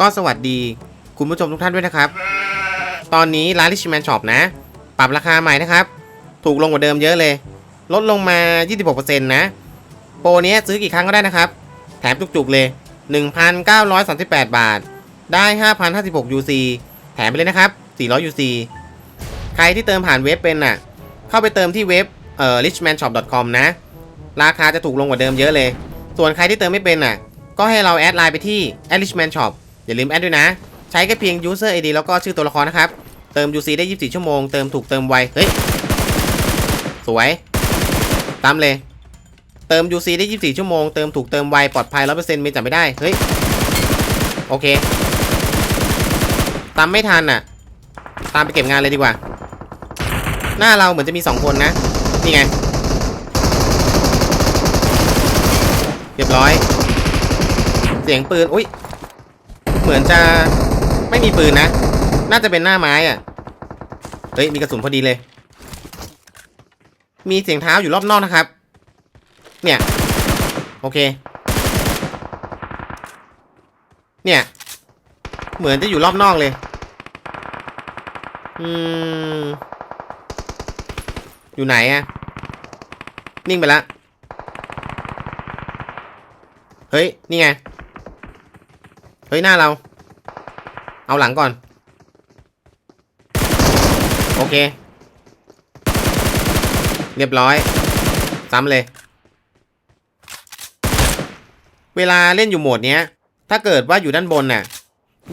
ก็สวัสดีคุณผู้ชมทุกท่านด้วยนะครับ ตอนนี้ร้าน Richman Shop นะ ปรับราคาใหม่นะครับ ถูกลงกว่าเดิมเยอะเลย ลดลงมา 26%นะ โปรนี้ซื้อกี่ครั้งก็ได้นะครับ แถมจุกๆเลย 1,938 บาท ได้ 5,056 UC แถมไปเลยนะครับ 400 UC ใครที่เติมผ่านเว็บเป็นน่ะ เข้าไปเติมที่เว็บเอ่อ richmanshop.com นะ ราคาจะถูกลงกว่าเดิมเยอะเลย ส่วนใครที่เติมไม่เป็นน่ะ ก็ให้เราแอดไลน์ไปที่ richman shop อย่าลืมแอดด้วยนะ ใช้แค่เพียง user ID แล้วก็ชื่อตัวละครนะครับ เติม UC ได้ 24 ชั่วโมง เติมถูกเติมไว เฮ้ย สวย ตามเลย เติม UC ได้ 24 ชั่วโมง เติมถูกเติมไว ปลอดภัย 100%ไม่จับไม่ได้ เฮ้ย โอเค ตามไม่ทันน่ะ ตามไปเก็บงานเลยดีกว่า หน้าเราเหมือนจะมี 2 คนนะ นี่ไง เรียบร้อย เสียงปืน อุ้ย เหมือนจะไม่มีปืนนะ น่าจะเป็นหน้าไม้อะเฮ้ย มีกระสุนพอดีเลย มีเสียงเท้าอยู่รอบนอกนะครับ เนี่ย โอเค เนี่ย เหมือนจะอยู่รอบนอกเลย อืม อยู่ไหนอะนิ่งไปละ เฮ้ย นี่ไง เฮ้ยหน้าเรา เอาหลังก่อน โอเค เรียบร้อย ซ้ำเลย เวลาเล่นอยู่โหมดเนี้ย ถ้าเกิดว่าอยู่ด้านบนน่ะ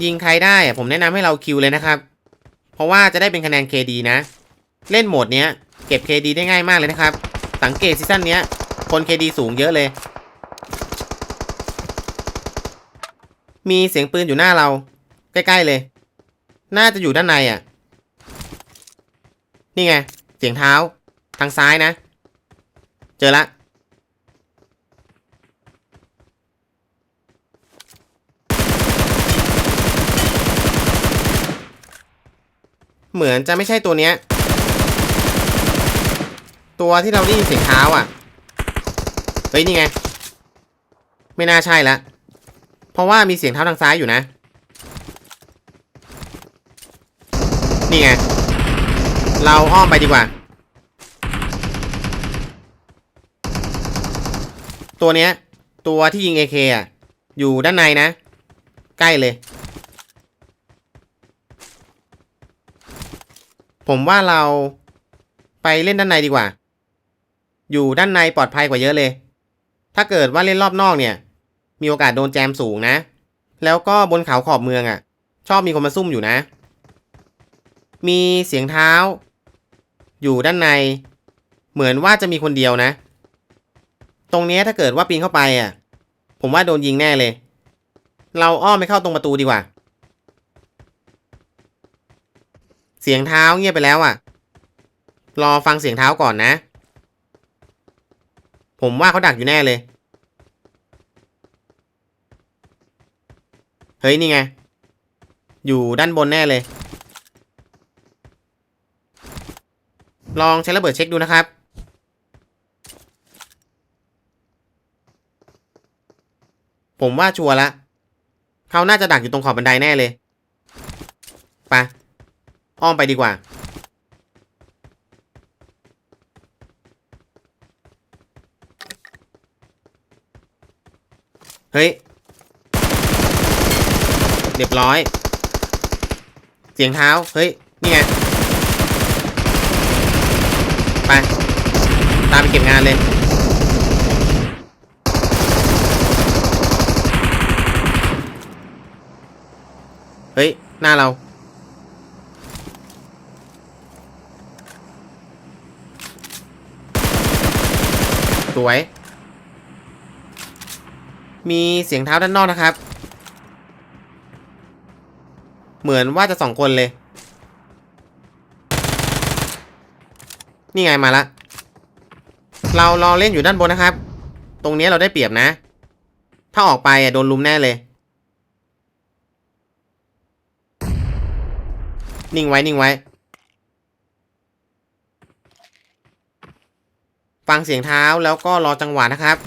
ยิงใครได้ผมแนะนำให้เราคิวเลยนะครับ เพราะว่าจะได้เป็นคะแนน KD นะ เล่นโหมดเนี้ย เก็บ KD ได้ง่ายมากเลยนะครับ สังเกตซีซั่นเนี้ย คน KD สูงเยอะเลย มีเสียงปืนอยู่หน้าเรา ใกล้ๆเลย น่าจะอยู่ด้านในอะ นี่ไง เสียงเท้า ทางซ้ายนะ เจอละเหมือนจะไม่ใช่ตัวเนี้ย ตัวที่เราได้ยินเสียงเท้าอะ เฮ้ย นี่ไง ไม่น่าใช่ละ เพราะว่ามีเสียงเท้าทางซ้ายอยู่นะ นี่ไง เราอ้อมไปดีกว่า ตัวเนี้ย ตัวที่ยิง AK อะ อยู่ด้านในนะ ใกล้เลย ผมว่าเราไปเล่นด้านในดีกว่า อยู่ด้านในปลอดภัยกว่าเยอะเลย ถ้าเกิดว่าเล่นรอบนอกเนี่ย มีโอกาสโดนแจมสูงนะ แล้วก็บนเขาขอบเมืองอะ่ะ ชอบมีคนมาซุ่มอยู่นะ มีเสียงเท้า อยู่ด้านใน เหมือนว่าจะมีคนเดียวนะ ตรงนี้ถ้าเกิดว่าปีนเข้าไปอะ ผมว่าโดนยิงแน่เลย เราอ้อมไปเข้าตรงประตูดีกว่า เสียงเท้าเงียบไปแล้วอะ รอฟังเสียงเท้าก่อนนะ ผมว่าเขาดักอยู่แน่เลย เฮ้ย นี่ไง อยู่ด้านบนแน่เลย ลองใช้ระเบิดเช็คดูนะครับ ผมว่าชัวร์ละ เขาน่าจะดักอยู่ตรงขอบบันไดแน่เลยไปอ้อมไปดีกว่า เฮ้ย รียบร้อย เสียงเท้า เฮ้ย นี่ไง ไป ตามไปเก็บงานเลย เฮ้ย หน้าเรา สวย มีเสียงเท้าด้านนอกนะครับ เหมือนว่าจะสองคนเลย นี่ไงมาละ เรารอเล่นอยู่ด้านบนนะครับ ตรงนี้เราได้เปรียบนะ ถ้าออกไปอะโดนลุมแน่เลย นิ่งไว้ นิ่งไว้ ฟังเสียงเท้าแล้วก็รอจังหวะนะครับ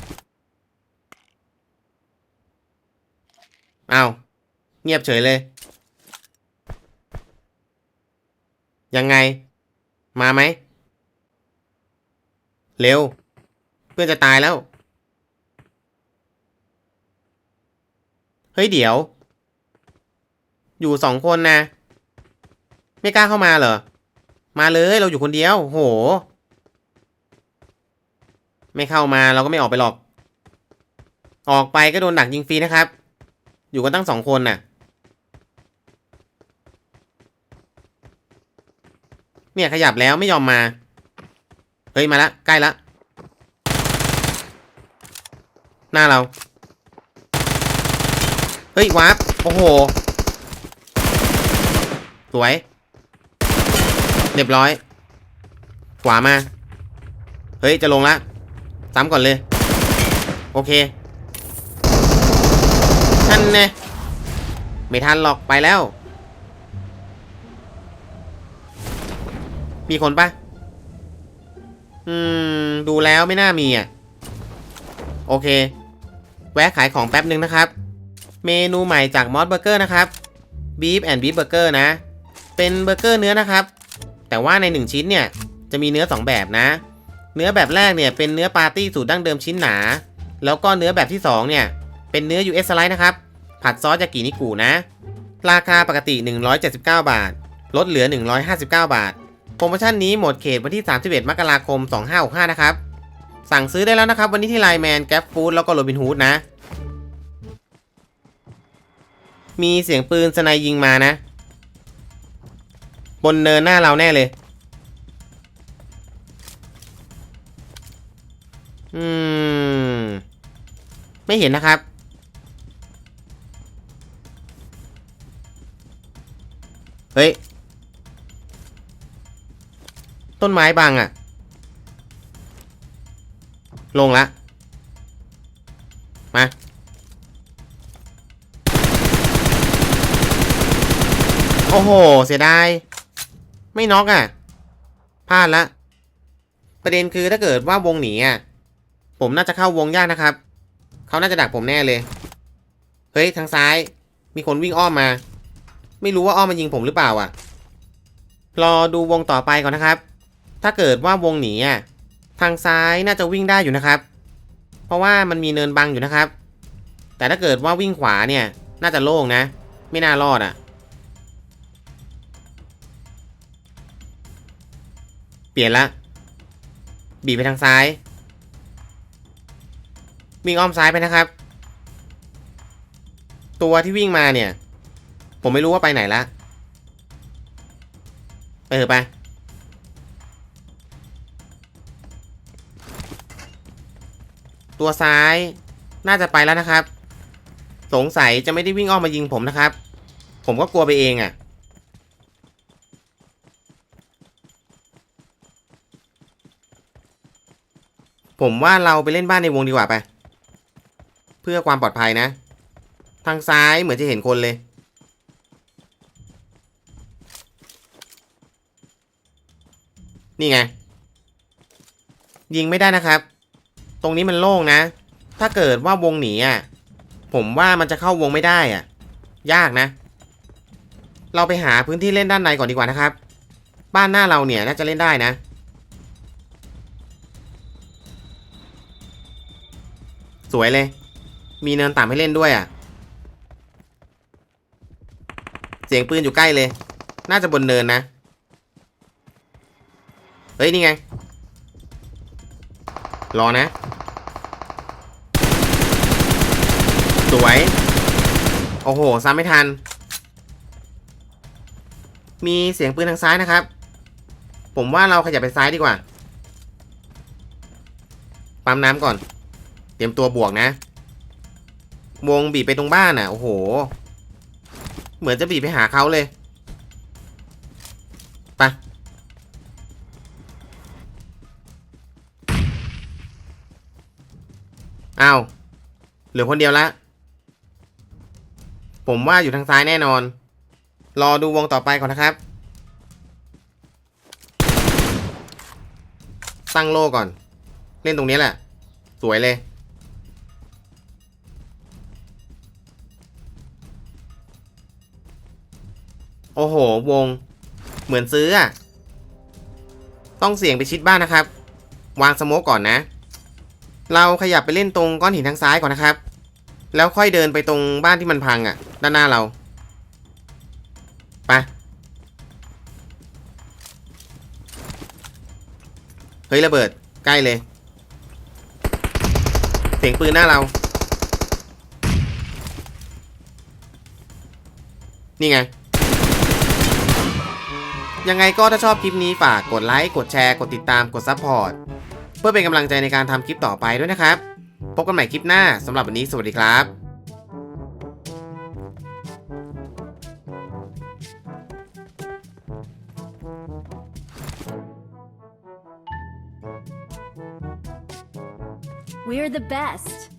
เอาเงียบเฉยเลย ยังไง มาไหม เร็ว เพื่อนจะตายแล้ว เฮ้ยเดี๋ยว อยู่สองคนนะ ไม่กล้าเข้ามาเหรอ มาเลยเราอยู่คนเดียว โห ไม่เข้ามาเราก็ไม่ออกไปหรอก ออกไปก็โดนดักยิงฟรีนะครับ อยู่กันตั้งสองคนน่ะ เนี่ยขยับแล้วไม่ยอมมา เฮ้ยมาละใกล้ละ หน้าเรา เฮ้ยวาร์ปโอ้โห สวย เรียบร้อย ขวามา เฮ้ยจะลงละซ้ำก่อนเลย โอเคท่านแน่ไม่ทันหรอกไปแล้ว มีคนปะอืม ดูแล้วไม่น่ามีอะ โอเค แวะขายของแป๊บหนึ่งนะครับ เมนูใหม่จากมอสเบอร์เกอร์นะครับ Beef and Beef Burger นะ เป็นเบอร์เกอร์เนื้อนะครับ แต่ว่าใน 1 ชิ้นเนี่ย จะมีเนื้อ 2 แบบนะ เนื้อแบบแรกเนี่ยเป็นเนื้อปาร์ตี้สูตรดั้งเดิมชิ้นหนา แล้วก็เนื้อแบบที่ 2 เนี่ย เป็นเนื้อ US Slice นะครับ ผัดซอสยากินิกุนะ ราคาปกติ 179 บาท ลดเหลือ 159 บาท โปรโมชั่นนี้หมดเขตวันที่ 31 มกราคม 2565 นะครับ สั่งซื้อได้แล้วนะครับ วันนี้ที่ไลน์แมนแก p ฟู้ดแล้วก็โรบินฮูดนะ มีเสียงปืนสไนยิงมานะ บนเนินหน้าเราแน่เลย อืม ไม่เห็นนะครับ ต้นไม้บังอะลงละ มา โอ้โห เสียดาย ไม่น็อกอะพลาดละ ประเด็นคือถ้าเกิดว่าวงหนีอะผมน่าจะเข้าวงยากนะครับ เขาน่าจะดักผมแน่เลย เฮ้ย ทางซ้าย มีคนวิ่งอ้อมมา ไม่รู้ว่าอ้อมมายิงผมหรือเปล่าอะ รอดูวงต่อไปก่อนนะครับ ถ้าเกิดว่าวงหนีอะทางซ้ายน่าจะวิ่งได้อยู่นะครับ เพราะว่ามันมีเนินบังอยู่นะครับ แต่ถ้าเกิดว่าวิ่งขวาเนี่ย น่าจะโล่งนะ ไม่น่ารอดอะ เปลี่ยนละ บีบไปทางซ้าย วิ่งอ้อมซ้ายไปนะครับ ตัวที่วิ่งมาเนี่ย ผมไม่รู้ว่าไปไหนละไปเถอะไป ตัวซ้าย น่าจะไปแล้วนะครับ สงสัยจะไม่ได้วิ่งอ้อมมายิงผมนะครับ ผมก็กลัวไปเองอะ่ะ ผมว่าเราไปเล่นบ้านในวงดีกว่าไป เพื่อความปลอดภัยนะ ทางซ้ายเหมือนจะเห็นคนเลยนี่ไง ยิงไม่ได้นะครับ รงนี้มันโล่งนะ ถ้าเกิดว่าวงหนีอะ ผมว่ามันจะเข้าวงไม่ได้อะ ยากนะ เราไปหาพื้นที่เล่นด้านในก่อนดีกว่านะครับ บ้านหน้าเราเนี่ยน่าจะเล่นได้นะ สวยเลย มีเนินต่ำให้เล่นด้วยอะ เสียงปืนอยู่ใกล้เลย น่าจะบนเนินนะ เฮ้ย นี่ไง รอนะ สวย โอ้โห ซ้ำไม่ทัน มีเสียงปืนทางซ้ายนะครับ ผมว่าเราขยับไปซ้ายดีกว่า ปั๊มน้ำก่อน เตรียมตัวบวกนะ วงบีบไปตรงบ้านอะ โอ้โห เหมือนจะบีบไปหาเขาเลยไปอ้าว เหลือคนเดียวละ ผมว่าอยู่ทางซ้ายแน่นอน รอดูวงต่อไปก่อนนะครับ ตั้งโล่ก่อน เล่นตรงนี้แหละ สวยเลย โอ้โห วง เหมือนซื้ออะต้องเสี่ยงไปชิดบ้านนะครับ วางสโมกก่อนนะ เราขยับไปเล่นตรงก้อนหินทางซ้ายก่อนนะครับ แล้วค่อยเดินไปตรงบ้านที่มันพังอะ่ะ ด้านหน้าเรา ไป เฮ้ยระเบิด ใกล้เลย เสียงปืนหน้าเรา นี่ไง ยังไงก็ถ้าชอบคลิปนี้ฝากกดไลค์ กดแชร์ กดติดตาม กดซับพอร์ต เพื่อเป็นกำลังใจในการทำคลิปต่อไปด้วยนะครับ พบกันใหม่คลิปหน้าสำหรับวันนี้สวัสดีครับ We're the best.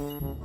Mm-hmm.